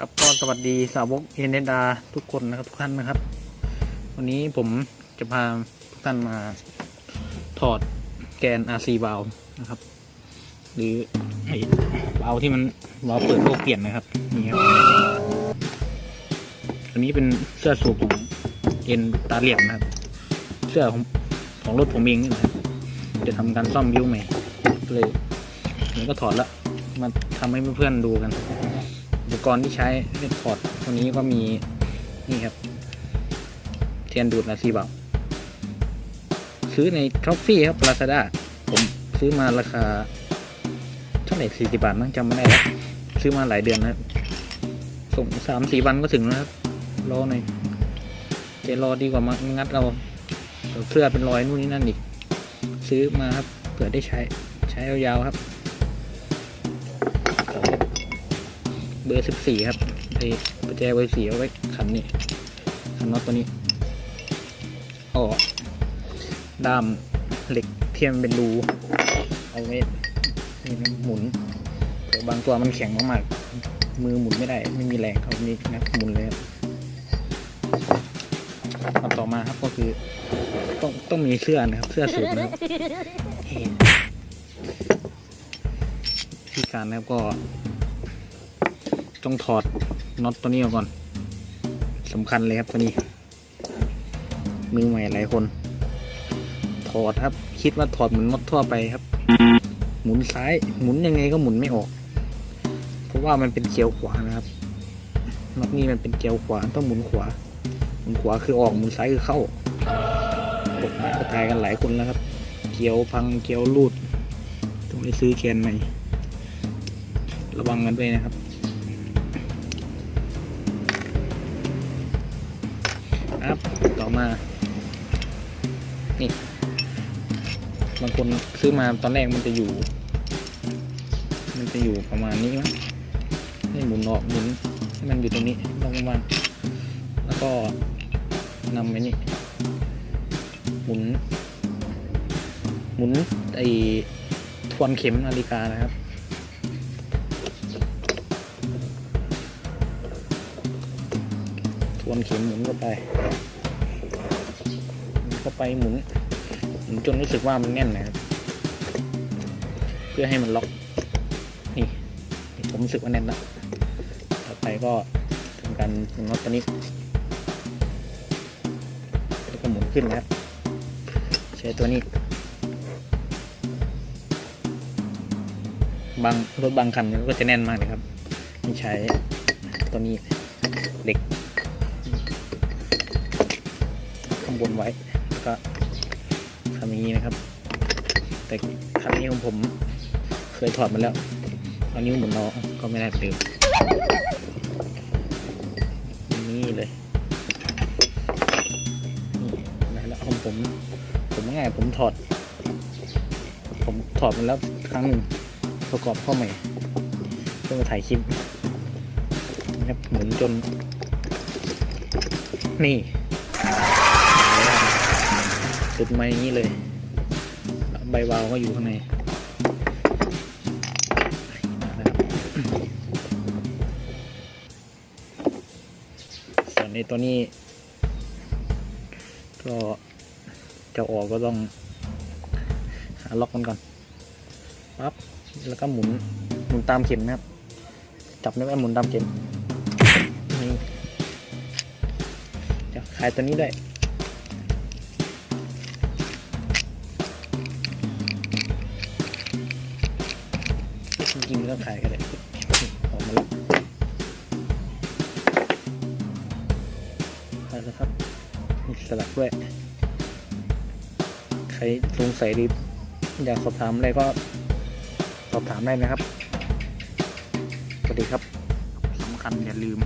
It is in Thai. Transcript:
ครับก็สวัสดีสาวกเอเนดาทุกคนนะครับทุกท่านนะครับ วันนี้ผมจะพาทุกท่านมาถอดแกน RC วาลนะครับ หรือไอ้วาลที่มันวาลเปิดโลกเปลี่ยนนะครับนี่ครับอันนี้เป็นเสื้อสูบของเอ็นตาเหลี่ยมนะครับ เสื้อของของรถผมเองนะครับจะทำการซ่อมยิ้วใหม่เลยผมก็ถอดละมาทำให้เพื่อนๆดูกัน อุปกรณ์ที่ใช้ในถอดตัวนี้ก็มีนี่ครับ เทียนดูดนาซีบาซื้อในท็อฟฟี่ครับลาซาด้าผมซื้อมาราคาเท่าไหร่สี่สิบาทมั้งจำไม่ได้แล้วซื้อมาหลายเดือนนะครับส่งสามสี่วันก็ถึงแล้วครับ รอหน่อยเจรอดีกว่ามางัดเราเดี๋ยวเสื้อเป็นรอยนู่นนี่นั่นอีก ซื้อมาครับเผื่อได้ใช้ใช้ยาวๆครับ เบอร์สิบสี่ครับไอ้ประแจเบอร์สี่เอาไว้ขันนี่ขันน็อตตัวนี้อ๋อด้ามเหล็กเทียมเป็นรูเอาไว้นี่นะหมุนแต่บางตัวมันแข็งมากๆมือหมุนไม่ได้ ไม่มีแรงเขานี่นะหมุนเลยครับเอาต่อมาครับก็คือต้องต้องมีเสื้อนะครับ เสื้อสูทนะครับที่การนะครับก็ ต้องถอดน็อตตัวนี้ออกก่อนสำคัญเลยครับตัวนี้ มือใหม่หลายคน ถอดครับ คิดว่าถอดเหมือนน็อตทั่วไปครับ หมุนซ้าย หมุนยังไงก็หมุนไม่ออก เพราะว่ามันเป็นเกลียวขวานะครับน็อตนี้มันเป็นเกลียวขวาต้องหมุนขวา หมุนขวาคือออกหมุนซ้ายคือเข้าตกมาก็ตายกันหลายคนแล้วครับ เกลียวพังเกลียวรูด ต้องไปซื้อแกนใหม่ระวังกันด้วยนะครับ ครับต่อมา นี่ บางคนซื้อมาตอนแรกมันจะอยู่ มันจะอยู่ประมาณนี้มั้งให้หมุนออกหมุนให้มันอยู่ตรงนี้ตรงประมาณแล้วก็นำไปนี่หมุน หมุนไอทวนเข็มนาฬิกานะครับ วนเข็มหมุนเข้าไปเข้าไปหมุนหมุนจนรู้สึกว่ามันแน่นนะครับเพื่อให้มันล็อกนี่ผมรู้สึกว่าแน่นแล้วต่อไปก็ทำการน็อตตัวนี้แล้วก็หมุนขึ้นนะครับ ใช้ตัวนี้บางรถบางคันก็จะแน่นมากเลยครับนี่ใช้ตัวนี้เหล็กางบนไว้แล้วก็ทำอย่างนี้นะครับ แต่ครั้งนี้ของผมเคยถอดมาแล้วเอานิ้วหมุนเราก็ไม่ได้เติมนี่เลยนี่แล้วของผม ผมง่ายผมถอด ผมถอดมาแล้วครั้งหนึ่งประกอบข้อใหม่เพื่อมาถ่ายคลิปนะครับหมุนจน นี่ สุดมาอย่างนี้เลย ใบวาวก็อยู่ข้างในส่วนในตัวนี้ ก็จะออกก็ต้องล็อกมันก่อนปั๊บแล้วก็หมุนหมุนตามเข็มนะครับ จับได้ไหมหมุนตามเข็มนี่จะขายตัวนี้ได้ ไม่ต้องขายก็ได้ออกมาแล้วไปแล้วครับมีสลักด้วย ใครสงสัยหรืออยากสอบถามอะไรก็สอบถามได้นะครับ สวัสดีครับสำคัญอย่าลืม